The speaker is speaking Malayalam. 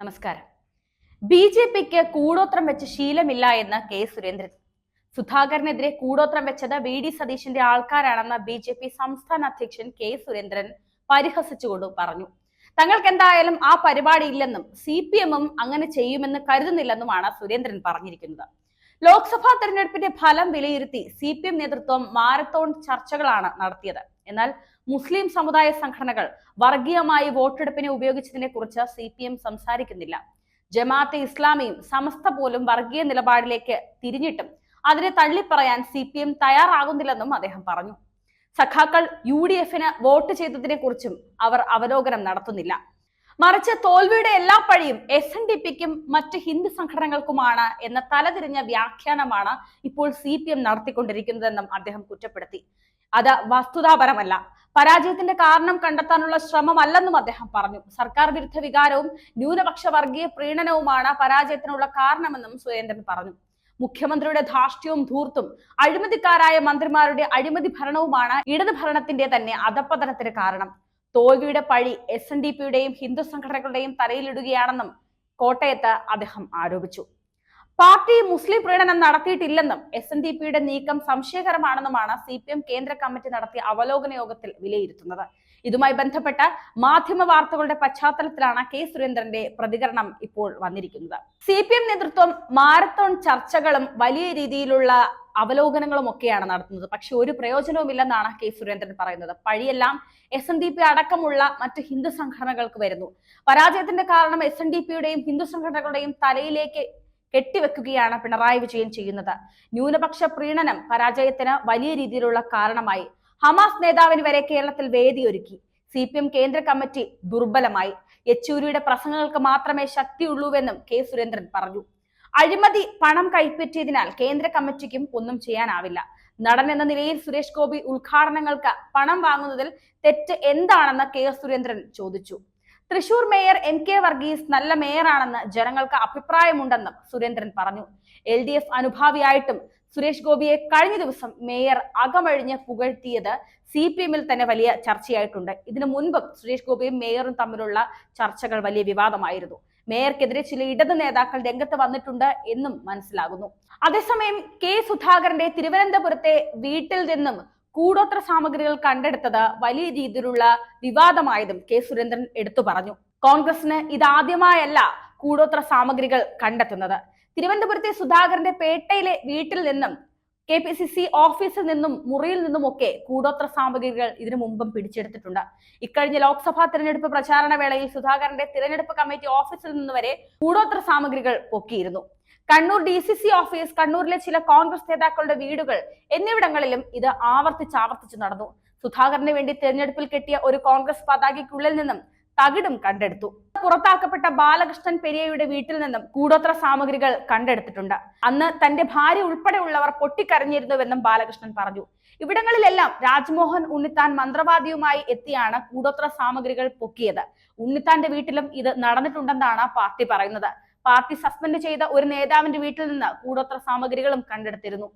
നമസ്കാരം. ബി ജെ പിക്ക് കൂടോത്രം വെച്ച് ശീലമില്ല എന്ന് കെ സുരേന്ദ്രൻ. സുധാകരനെതിരെ കൂടോത്രം വെച്ചത് വി ഡി സതീശിന്റെ ആൾക്കാരാണെന്ന് ബി ജെ പി സംസ്ഥാന അധ്യക്ഷൻ കെ സുരേന്ദ്രൻ പരിഹസിച്ചുകൊണ്ട് പറഞ്ഞു. തങ്ങൾക്ക് എന്തായാലും ആ പരിപാടി ഇല്ലെന്നും സി പി എമ്മും അങ്ങനെ ചെയ്യുമെന്ന് കരുതുന്നില്ലെന്നുമാണ് സുരേന്ദ്രൻ പറഞ്ഞിരിക്കുന്നത്. ലോക്സഭാ തെരഞ്ഞെടുപ്പിന്റെ ഫലം വിലയിരുത്തി സി പി എം നേതൃത്വം മാരത്തോൺ ചർച്ചകളാണ് നടത്തിയത്. എന്നാൽ മുസ്ലിം സമുദായ സംഘടനകൾ വർഗീയമായി വോട്ടെടുപ്പിനെ ഉപയോഗിച്ചതിനെ കുറിച്ച് സി പി എം സംസാരിക്കുന്നില്ല. ജമാഅത്തെ ഇസ്ലാമിയും സമസ്ത പോലും വർഗീയ നിലപാടിലേക്ക് തിരിഞ്ഞിട്ടും അതിനെ തള്ളിപ്പറയാൻ സി പി എം തയ്യാറാകുന്നില്ലെന്നും അദ്ദേഹം പറഞ്ഞു. സഖാക്കൾ യു ഡി എഫിന് വോട്ട് ചെയ്തതിനെ കുറിച്ചും അവർ അവലോകനം നടത്തുന്നില്ല. മറിച്ച് തോൽവിയുടെ എല്ലാ പഴിയും എസ് എൻ ഡി പിക്കും മറ്റ് ഹിന്ദു സംഘടനകൾക്കുമാണ് എന്ന തലതിരിഞ്ഞ വ്യാഖ്യാനമാണ് ഇപ്പോൾ സി പി എം നടത്തിക്കൊണ്ടിരിക്കുന്നതെന്നും അദ്ദേഹം കുറ്റപ്പെടുത്തി. അത് വസ്തുതാപരമല്ല. പരാജയത്തിന്റെ കാരണം കണ്ടെത്താനുള്ള ശ്രമമല്ലെന്നും അദ്ദേഹം പറഞ്ഞു. സർക്കാർ വിരുദ്ധ വികാരവും ന്യൂനപക്ഷ വർഗീയ പ്രീണനവുമാണ് പരാജയത്തിനുള്ള കാരണമെന്നും സുരേന്ദ്രൻ പറഞ്ഞു. മുഖ്യമന്ത്രിയുടെ ധാർഷ്ട്യവും ധൂർത്തും അഴിമതിക്കാരായ മന്ത്രിമാരുടെ അഴിമതി ഭരണവുമാണ് ഇടത് ഭരണത്തിന്റെ തന്നെ അധപ്പതനത്തിന് കാരണം. തോൽവിയുടെ പഴി എസ് എൻ ഡി പിയുടെയും ഹിന്ദു സംഘടനകളുടെയും തലയിലിടുകയാണെന്നും കോട്ടയത്ത് അദ്ദേഹം ആരോപിച്ചു. പാർട്ടി മുസ്ലിം പ്രീണനം നടത്തിയിട്ടില്ലെന്നും എസ് എൻ ഡി പിയുടെ നീക്കം സംശയകരമാണെന്നുമാണ് സി പി എം കേന്ദ്ര കമ്മിറ്റി നടത്തിയ അവലോകന യോഗത്തിൽ വിലയിരുത്തുന്നത്. ഇതുമായി ബന്ധപ്പെട്ട മാധ്യമ വാർത്തകളുടെ പശ്ചാത്തലത്തിലാണ് കെ സുരേന്ദ്രന്റെ പ്രതികരണം ഇപ്പോൾ വന്നിരിക്കുന്നത്. സി പി എം നേതൃത്വം മാരത്തോൺ ചർച്ചകളും വലിയ രീതിയിലുള്ള അവലോകനങ്ങളും ഒക്കെയാണ് നടത്തുന്നത്. പക്ഷെ ഒരു പ്രയോജനവുമില്ലെന്നാണ് കെ സുരേന്ദ്രൻ പറയുന്നത്. പഴിയെല്ലാം എസ് എൻ ഡി പി അടക്കമുള്ള മറ്റ് ഹിന്ദു സംഘടനകൾക്ക് വരുന്നു. പരാജയത്തിന്റെ കാരണം എസ് എൻ ഡി പിയുടെയും ഹിന്ദു സംഘടനകളുടെയും തലയിലേക്ക് കെട്ടിവെക്കുകയാണ് പിണറായി വിജയൻ ചെയ്യുന്നത്. ന്യൂനപക്ഷ പ്രീണനം പരാജയത്തിന് വലിയ രീതിയിലുള്ള കാരണമായി. ഹമാസ് നേതാവിന് വരെ കേരളത്തിൽ വേദിയൊരുക്കി. സി പി എം കേന്ദ്ര കമ്മിറ്റി ദുർബലമായി. യെച്ചൂരിയുടെ പ്രസംഗങ്ങൾക്ക് മാത്രമേ ശക്തിയുള്ളൂവെന്നും കെ സുരേന്ദ്രൻ പറഞ്ഞു. അഴിമതി പണം കൈപ്പറ്റിയതിനാൽ കേന്ദ്ര കമ്മിറ്റിക്കും ഒന്നും ചെയ്യാനാവില്ല. നടൻ എന്ന നിലയിൽ സുരേഷ് ഗോപി ഉദ്ഘാടനങ്ങൾക്ക് പണം വാങ്ങുന്നതിൽ തെറ്റ് എന്താണെന്ന് കെ സുരേന്ദ്രൻ ചോദിച്ചു. Thrissur mayor M K Varghese നല്ല മേയറാണെന്ന് ജനങ്ങൾക്ക് അഭിപ്രായമുണ്ടെന്നും സുരേന്ദ്രൻ പറഞ്ഞു. എൽ ഡി എഫ് അനുഭാവിയായിട്ടും സുരേഷ് ഗോപിയെ കഴിഞ്ഞ ദിവസം മേയർ അകമഴിഞ്ഞ് പുകഴ്ത്തിയത് സി പി എമ്മിൽ തന്നെ വലിയ ചർച്ചയായിട്ടുണ്ട്. ഇതിനു മുൻപും സുരേഷ് ഗോപിയും മേയറും തമ്മിലുള്ള ചർച്ചകൾ വലിയ വിവാദമായിരുന്നു. മേയർക്കെതിരെ ചില ഇടത് നേതാക്കൾ രംഗത്ത് വന്നിട്ടുണ്ട് എന്നും മനസ്സിലാകുന്നു. അതേസമയം കെ സുധാകരന്റെ തിരുവനന്തപുരത്തെ വീട്ടിൽ നിന്നും കൂടോത്ര സാമഗ്രികൾ കണ്ടെടുത്തത് വലിയ രീതിയിലുള്ള വിവാദമായതും കെ സുരേന്ദ്രൻ എടുത്തു പറഞ്ഞു. കോൺഗ്രസിന് ഇതാദ്യമായല്ല കൂടോത്ര സാമഗ്രികൾ കണ്ടെത്തുന്നത്. തിരുവനന്തപുരത്തെ സുധാകരന്റെ പേട്ടയിലെ വീട്ടിൽ നിന്നും കെ പി സി സി ഓഫീസിൽ നിന്നും മുറിയിൽ നിന്നും ഒക്കെ കൂടോത്ര സാമഗ്രികൾ ഇതിനു മുമ്പും പിടിച്ചെടുത്തിട്ടുണ്ട്. ഇക്കഴിഞ്ഞ ലോക്സഭാ തിരഞ്ഞെടുപ്പ് പ്രചാരണ വേളയിൽ സുധാകരന്റെ തിരഞ്ഞെടുപ്പ് കമ്മിറ്റി ഓഫീസിൽ നിന്ന് വരെ കൂടോത്ര സാമഗ്രികൾ പൊക്കിയിരുന്നു. Kannur D C C office കണ്ണൂരിലെ ചില കോൺഗ്രസ് നേതാക്കളുടെ വീടുകൾ എന്നിവിടങ്ങളിലും ഇത് ആവർത്തിച്ച് ആവർത്തിച്ച് നടന്നു. സുധാകരന് വേണ്ടി തെരഞ്ഞെടുപ്പിൽ കെട്ടിയ ഒരു കോൺഗ്രസ് പതാകയ്ക്കുള്ളിൽ നിന്നും തകിടും കണ്ടെടുത്തു. പുറത്താക്കപ്പെട്ട ബാലകൃഷ്ണൻ പെരിയയുടെ വീട്ടിൽ നിന്നും കൂടോത്ര സാമഗ്രികൾ കണ്ടെടുത്തിട്ടുണ്ട്. അന്ന് തന്റെ ഭാര്യ ഉൾപ്പെടെയുള്ളവർ പൊട്ടിക്കരഞ്ഞിരുന്നുവെന്നും ബാലകൃഷ്ണൻ പറഞ്ഞു. ഇവിടങ്ങളിലെല്ലാം രാജ്മോഹൻ ഉണ്ണിത്താൻ മന്ത്രവാദിയുമായി എത്തിയാണ് കൂടോത്ര സാമഗ്രികൾ പൊക്കിയത്. ഉണ്ണിത്താന്റെ വീട്ടിലും ഇത് നടന്നിട്ടുണ്ടെന്നാണ് പാർട്ടി പറയുന്നത്. പാർട്ടി സസ്പെൻഡ് ചെയ്ത ഒരു നേതാവിന്റെ വീട്ടിൽ നിന്ന് കൂടോത്ര സാമഗ്രികളും കണ്ടെടുത്തിരുന്നു.